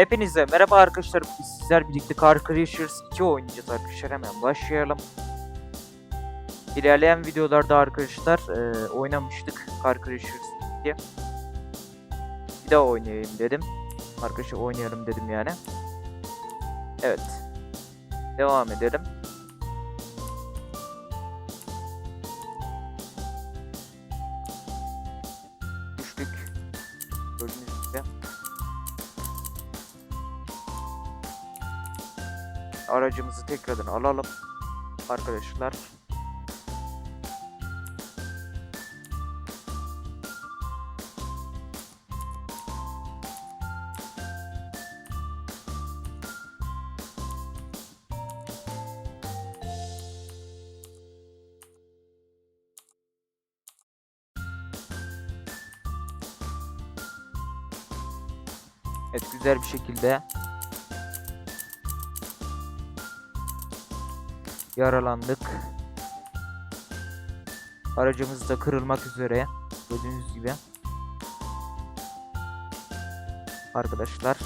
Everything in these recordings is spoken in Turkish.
Hepinize merhaba arkadaşlar. Biz sizler birlikte Car Crashers 2 oynayacağız arkadaşlar. Hemen başlayalım. İlerleyen videolarda arkadaşlar e, oynamıştık Car Crashers 2. Bir daha oynayayım dedim. Arkadaşlar oynayalım dedim yani. Evet. Devam edelim. Aracımızı tekrardan alalım arkadaşlar. Evet güzel bir şekilde yaralandık. Aracımız da kırılmak üzere. Gördüğünüz gibi. Arkadaşlar.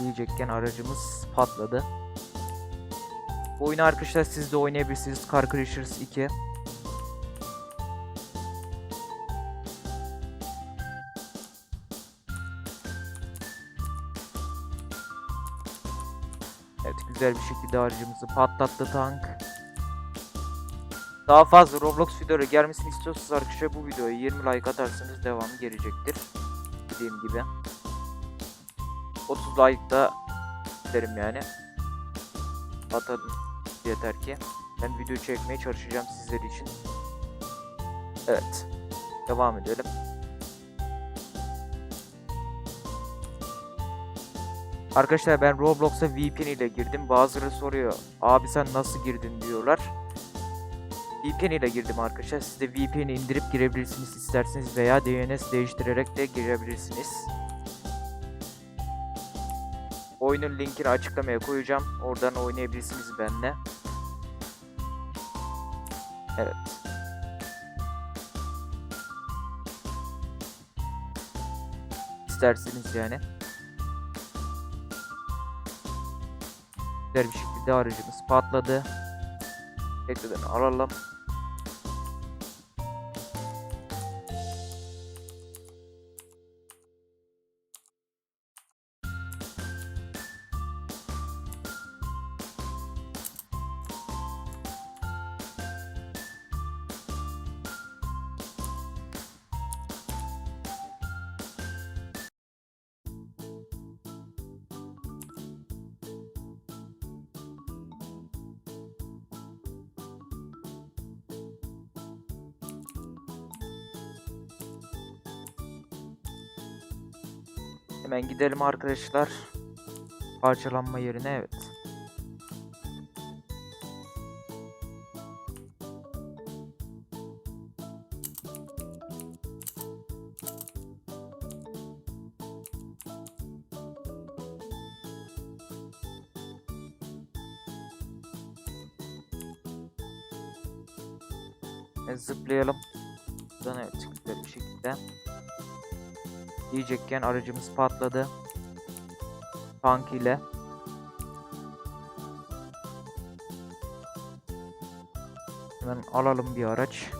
Diyecekken aracımız patladı. Bu oyunu arkadaşlar siz de oynayabilirsiniz. Car Crashers 2. güzel bir şekilde aracımızı patlattı tank. Daha fazla Roblox videoları gelmesini istiyorsanız arkadaşlar bu videoya 20 like atarsanız devamı gelecektir. Dediğim gibi. 30 like da isterim yani. Atalım yeter ki. Ben video çekmeye çalışacağım sizler için. Evet. Devam edelim. Arkadaşlar ben Roblox'a VPN ile girdim. Bazıları soruyor. Abi sen nasıl girdin diyorlar. VPN ile girdim arkadaşlar. Siz de VPN'i indirip girebilirsiniz isterseniz veya DNS değiştirerek de girebilirsiniz. Oyunun linkini açıklamaya koyacağım. Oradan oynayabilirsiniz benimle. Evet. İsterseniz yani. Bir şekilde aracımız patladı. Tekrardan alalım. Hemen gidelim arkadaşlar. Parçalanma yerine evet. Zıplayalım. Buradan evet bir şekilde. Diyecekken aracımız patladı. Tank ile. Hemen alalım bir araç.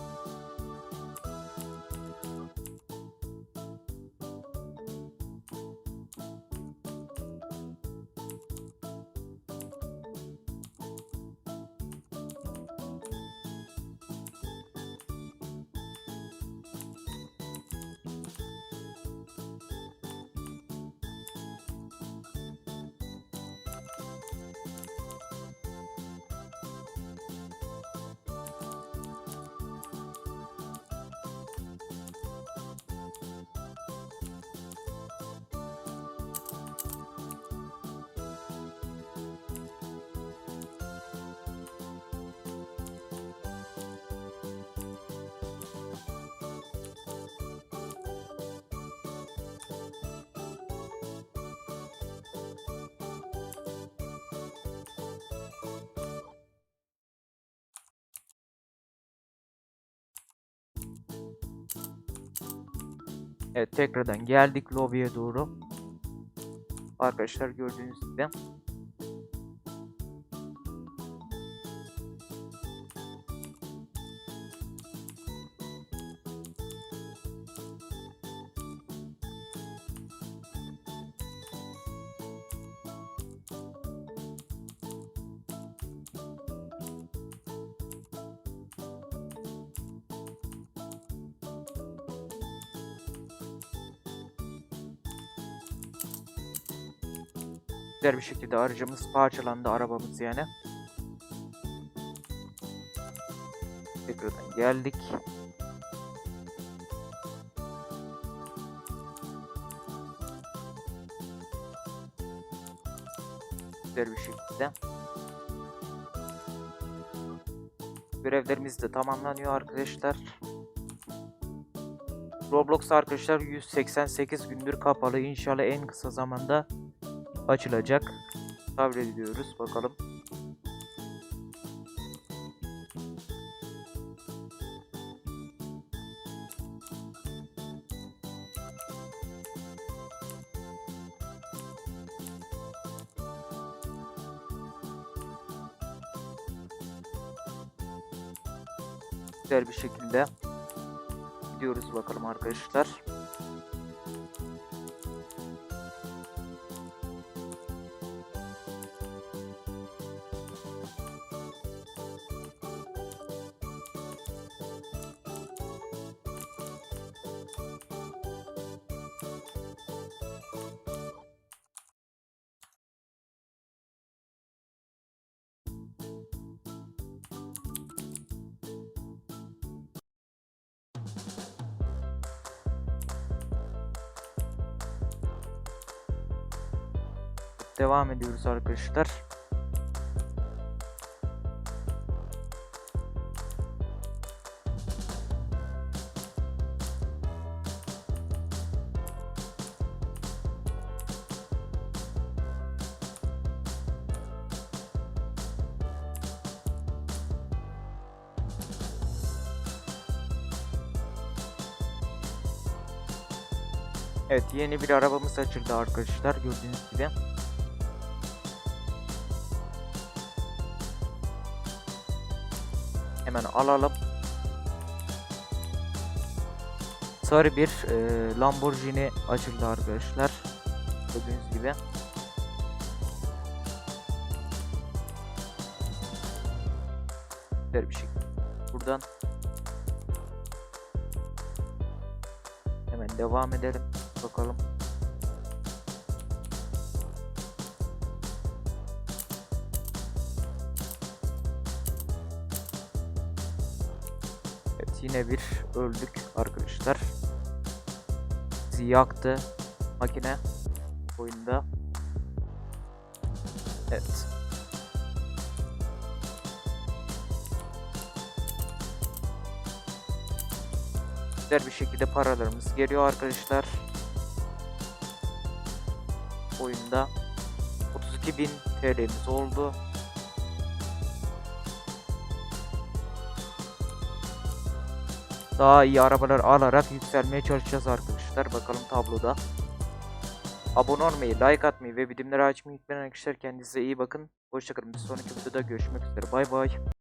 Evet tekrardan geldik lobiye doğru. Arkadaşlar gördüğünüz gibi. Güzel bir şekilde aracımız parçalandı arabamız yani. Tekrardan geldik. Güzel bir şekilde. Görevlerimiz de tamamlanıyor arkadaşlar. Roblox arkadaşlar 188 gündür kapalı. İnşallah en kısa zamanda açılacak. Sabrediyoruz bakalım. Güzel bir şekilde gidiyoruz bakalım arkadaşlar. Devam ediyoruz arkadaşlar. Evet yeni bir arabamız açıldı arkadaşlar gördüğünüz gibi. Hemen alalım. Sarı bir e, Lamborghini açıldı arkadaşlar. Gördüğünüz gibi. Güzel bir şekilde. Buradan hemen devam edelim. Bakalım. Yine bir öldük arkadaşlar. Bizi yaktı makine oyunda. Evet. Güzel bir şekilde paralarımız geliyor arkadaşlar. Oyunda 32.000 TL'miz oldu. Daha iyi arabalar alarak yükselmeye çalışacağız arkadaşlar. Bakalım tabloda. Abone olmayı, like atmayı ve bildirimleri açmayı unutmayın arkadaşlar. Kendinize iyi bakın. Hoşçakalın. Bir sonraki videoda görüşmek üzere. Bay bay.